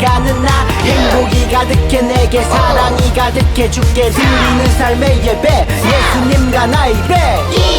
알아가는 나 행복이 가득해 내게 사랑이 가득해 주께 드리는 삶의 예배 예수님과 나의 배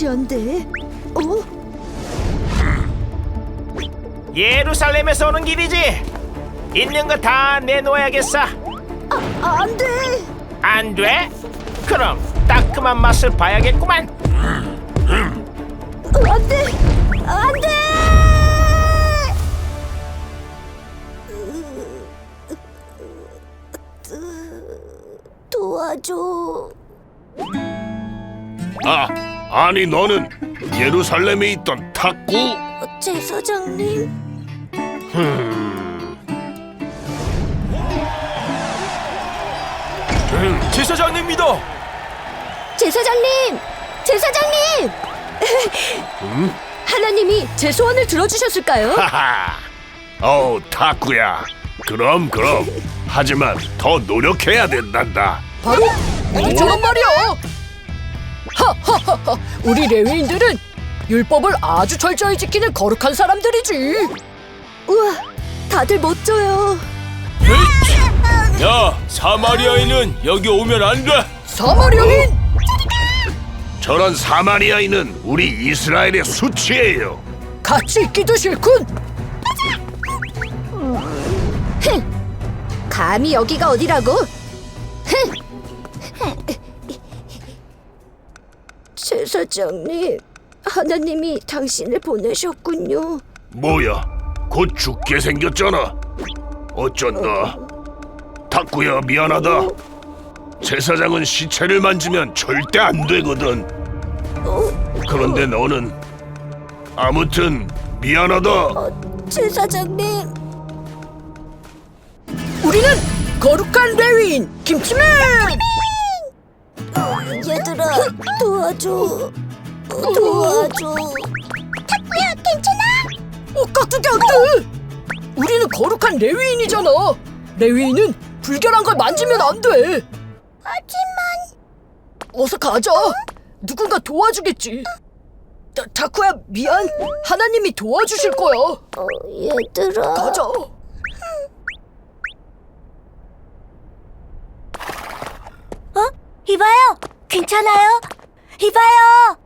으시시한데? 어? 예루살렘에서 오는 길이지. 있는 거 다 내놓아야겠어. 아, 안 돼! 안 돼? 그럼 따끔한 맛을 봐야겠구만. 어, 안 돼! 안 돼! 도와줘. 아, 아니 너는 예루살렘에 있던 탁구? 제사장님? 지사장님입니다. 제사장님! 제사장님! 하나님이 제 소원을 들어주셨을까요? 하하. 어, 탁구야. 그럼 그럼. 하지만 더 노력해야 된단다. 바로 우리처럼 말이야. 하하하하. 우리 레위인들은 율법을 아주 철저히 지키는 거룩한 사람들이지. 우와, 다들 멋져요. 야, 사마리아인은 여기 오면 안 돼. 사마리아인 저런 사마리아인은 우리 이스라엘의 수치예요. 같이 있기도 싫군. 감히 여기가 어디라고? 사장님, 하나님이 당신을 보내셨군요. 뭐야? 곧 죽게 생겼잖아. 어쩐다. 탁구야 미안하다. 제사장은 시체를 만지면 절대 안 되거든. 그런데 너는 아무튼 미안하다. 제사장님, 우리는 거룩한 레위인 김치맨. 얘들아, 도와줘. 도와줘. 탁구야, 괜찮아? 어, 깍두기 안 돼. 우리는 거룩한 레위인이잖아. 레위인은 불결한 걸 만지면 안 돼. 하지만 어서 가자. 누군가 도와주겠지. 다, 다쿠야 미안. 하나님이 도와주실 거야. 어, 얘들아. 가자. 이봐요. 괜찮아요? 이봐요.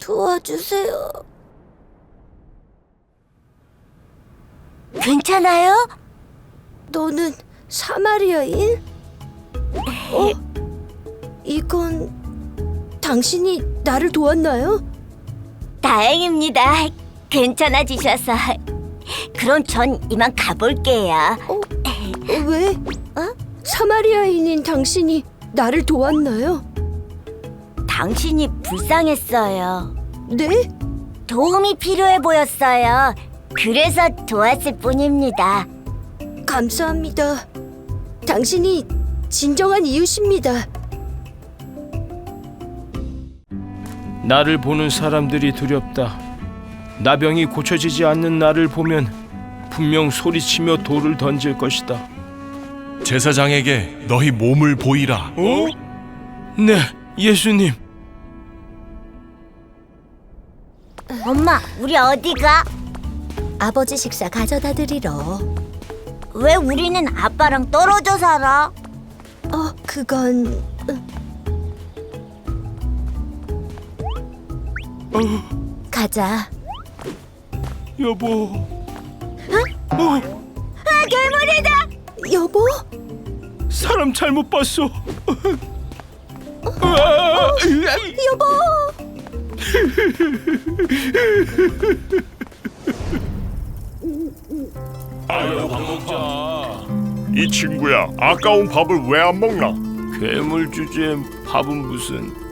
도와주세요. 괜찮아요? 너는 사마리아인? 어? 이건 당신이 나를 도왔나요? 다행입니다. 괜찮아지셔서. 그럼 전 이만 가볼게요. 왜? 어? 사마리아인인 당신이 나를 도왔나요? 당신이 불쌍했어요. 네? 도움이 필요해 보였어요. 그래서 도왔을 뿐입니다. 감사합니다. 당신이 진정한 이웃입니다. 나를 보는 사람들이 두렵다. 나병이 고쳐지지 않는 나를 보면 분명 소리치며 돌을 던질 것이다. 제사장에게 너희 몸을 보이라. 어? 네, 예수님. 엄마, 우리 어디가? 아버지 식사 가져다 드리러. 왜 우리는 아빠랑 떨어져 살아? 어, 그건 가자. 여보. 여보? 사람 잘못 봤어. 여보! 이 친구야 아까운 밥을 왜 안 먹나? 괴물 주제에 밥은 무슨?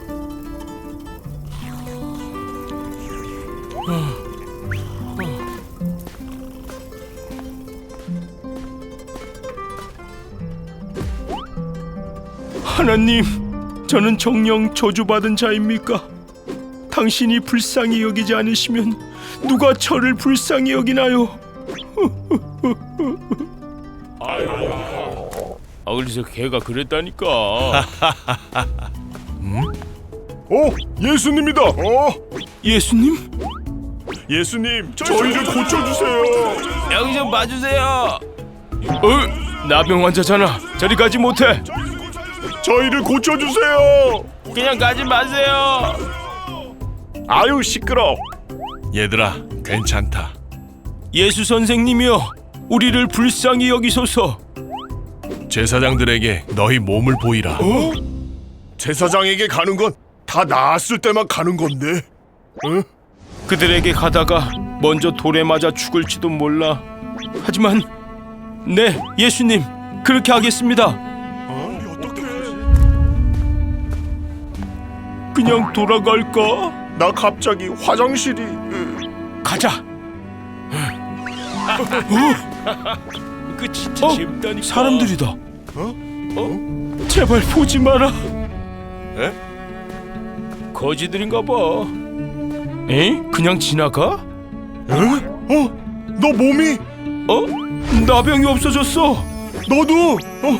하나님, 저는 정령 저주받은 자입니까? 당신이 불쌍히 여기지 않으시면 누가 저를 불쌍히 여기나요? 아 그래서 걔가 그랬다니까. 어 예수님이다. 어 예수님? 예수님 저희를 고쳐주세요. 여기 좀 봐주세요. 어? 나병 환자잖아. 저리 가지 못해. 저희를 고쳐주세요. 그냥 가지 마세요. 아유 시끄러. 얘들아, 괜찮다. 예수 선생님이여, 우리를 불쌍히 여기소서. 제사장들에게 너희 몸을 보이라. 어? 제사장에게 가는 건 다 나았을 때만 가는 건데. 응? 그들에게 가다가 먼저 돌에 맞아 죽을지도 몰라. 하지만 네, 예수님, 그렇게 하겠습니다. 그냥 돌아갈까? 나 갑자기 화장실이. 으, 가자. 그 진짜 재밌다니까. 사람들이다. 어? 어? 제발 보지 마라. 에? 거지들인가 봐. 에? 그냥 지나가? 에? 어? 너 몸이? 어? 나병이 없어졌어. 너도? 어?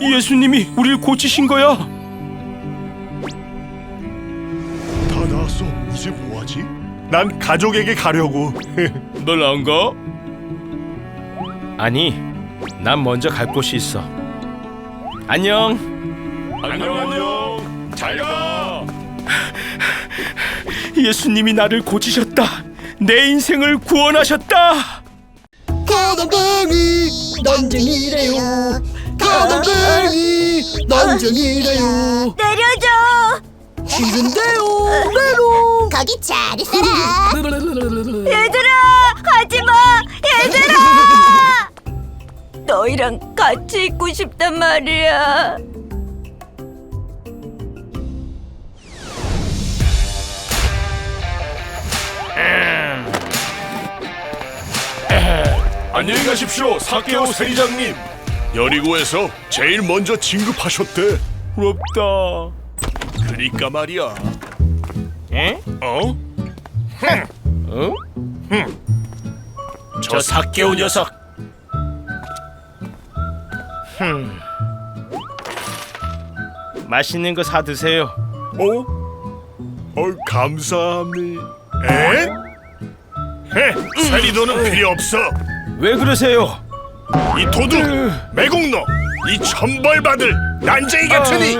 예수님이 우리를 고치신 거야. 뭐하지? 난 가족에게 가려고. 널 안 가? 아니, 난 먼저 갈 곳이 있어. 안녕. 안녕 안녕. 잘 가. 예수님이 나를 고치셨다. 내 인생을 구원하셨다. 가방이 난쟁이래요. 가방이 난쟁이래요. 내려줘! 싫은데요 거기 잘 있어라. 음. 얘들아, 하지 마. 얘들아. 너희랑 같이 있고 싶단 말이야. 안녕히 가십시오, 사케오 세리장님. 여리고에서 제일 먼저 진급하셨대. 부럽다. 그니까 말이야. 에? 어? 어? 저 사케오 녀석. 맛있는 거 사 드세요. 어? 어, 감사합니다. 에? 헤, 세리도는 필요 없어. 왜 그러세요? 이 도둑, 매국노, 이 천벌받을 난쟁이 같으니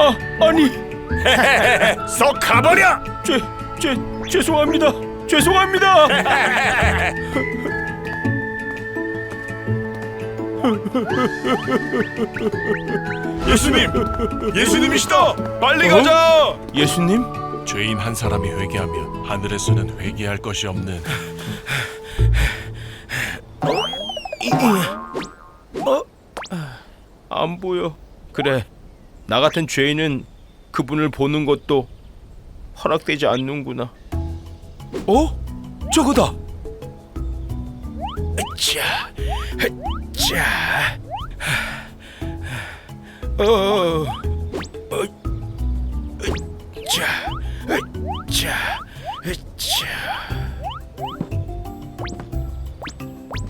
아, 아니, 썩 가버려. 죄, 죄, 죄송합니다. 죄송합니다. 예수님, 예수님이시다. 빨리 가자. 예수님? 죄인 한 사람이 회개하면 하늘에서는 회개할 것이 없는 안 보여. 그래. 나 같은 죄인은 그분을 보는 것도 허락되지 않는구나. 어? 저거다. 자, 자, 어, 어, 자, 자, 자.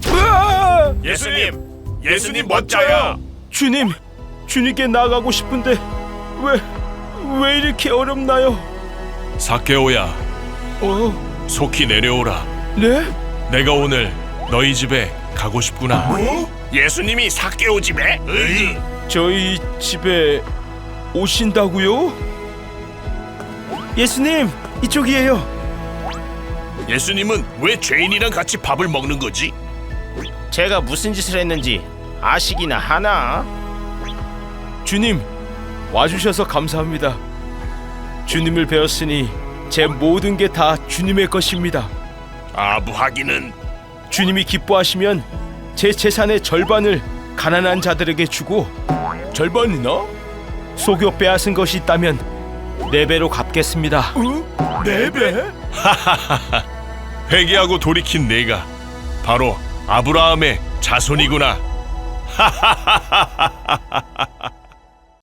으아! 예수님, 예수님 멋져요. 주님, 주님께 나가고 싶은데 왜, 왜 이렇게 어렵나요? 사케오야 어, 속히 내려오라 네? 내가 오늘 너희 집에 가고 싶구나 예수님이 사케오 집에? 으이. 저희 집에 오신다고요? 예수님, 이쪽이에요. 예수님은 왜 죄인이랑 같이 밥을 먹는 거지? 제가 무슨 짓을 했는지 아시기나 하나? 주님, 와주셔서 감사합니다. 주님을 배웠으니 제 모든 게 다 주님의 것입니다. 아부하기는 주님이 기뻐하시면 제 재산의 절반을 가난한 자들에게 주고 절반이나? 속여 빼앗은 것이 있다면 네 배로 갚겠습니다. 네 배? 회개하고 돌이킨 내가 바로 아브라함의 자손이구나